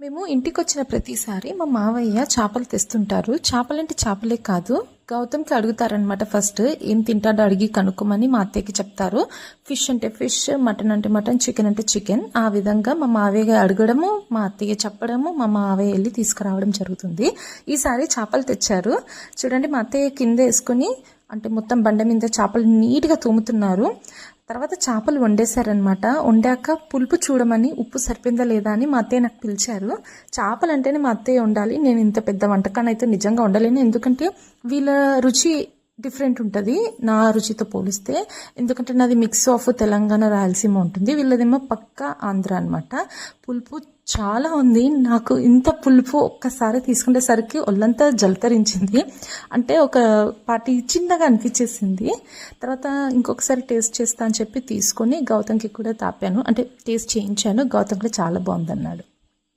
మేము ఇంటికి వచ్చిన ప్రతిసారి మా మావయ్య చేపలు తెస్తుంటారు. చేపలంటే చేపలే కాదు. గౌతమ్కి అడుగుతారనమాట ఫస్ట్ ఏం తింటాడో అడిగి కనుక్కోమని మా అత్తయ్యకి చెప్తారు. ఫిష్ అంటే ఫిష్ మటన్ అంటే మటన్ చికెన్ అంటే చికెన్. ఆ విధంగా మా మావయ్య అడగడము మా అత్తయ్య చెప్పడము మా మావయ్య వెళ్ళి తీసుకురావడం జరుగుతుంది. ఈసారి చేపలు తెచ్చారు. చూడండి మా అత్తయ్య కింద వేసుకొని అంటే మొత్తం బండ మీద చేపలు నీట్గా తోముతున్నారు. తర్వాత చేపలు వండేశారనమాట వండాక పులుపు చూడమని ఉప్పు సరిపోయిందా లేదా అని మా అత్తయ్య నాకు పిలిచారు. చేపలు అంటేనే మా అత్తయ్య వండాలి నేను ఇంత పెద్ద వంటకాన్ని అయితే నిజంగా వండలేను. ఎందుకంటే వీళ్ళ రుచి డిఫరెంట్ ఉంటుంది. నా రుచితో పోలిస్తే. ఎందుకంటే నాది మిక్స్ ఆఫ్ తెలంగాణ రాయలసీమ ఉంటుంది. వీళ్ళదేమో పక్క ఆంధ్ర అనమాట పులుపు చాలా ఉంది. నాకు ఇంత పులుపు ఒక్కసారి తీసుకునేసరికి ఒళ్ళంతా జలతరించింది. అంటే ఒక పాటి చిన్నగా అనిపించేసింది. తర్వాత ఇంకొకసారి టేస్ట్ చేస్తా అని చెప్పి తీసుకొని గౌతమ్కి కూడా తాపాను. అంటే టేస్ట్ చేయించాను. గౌతమ్ కూడా చాలా బాగుందన్నాడు.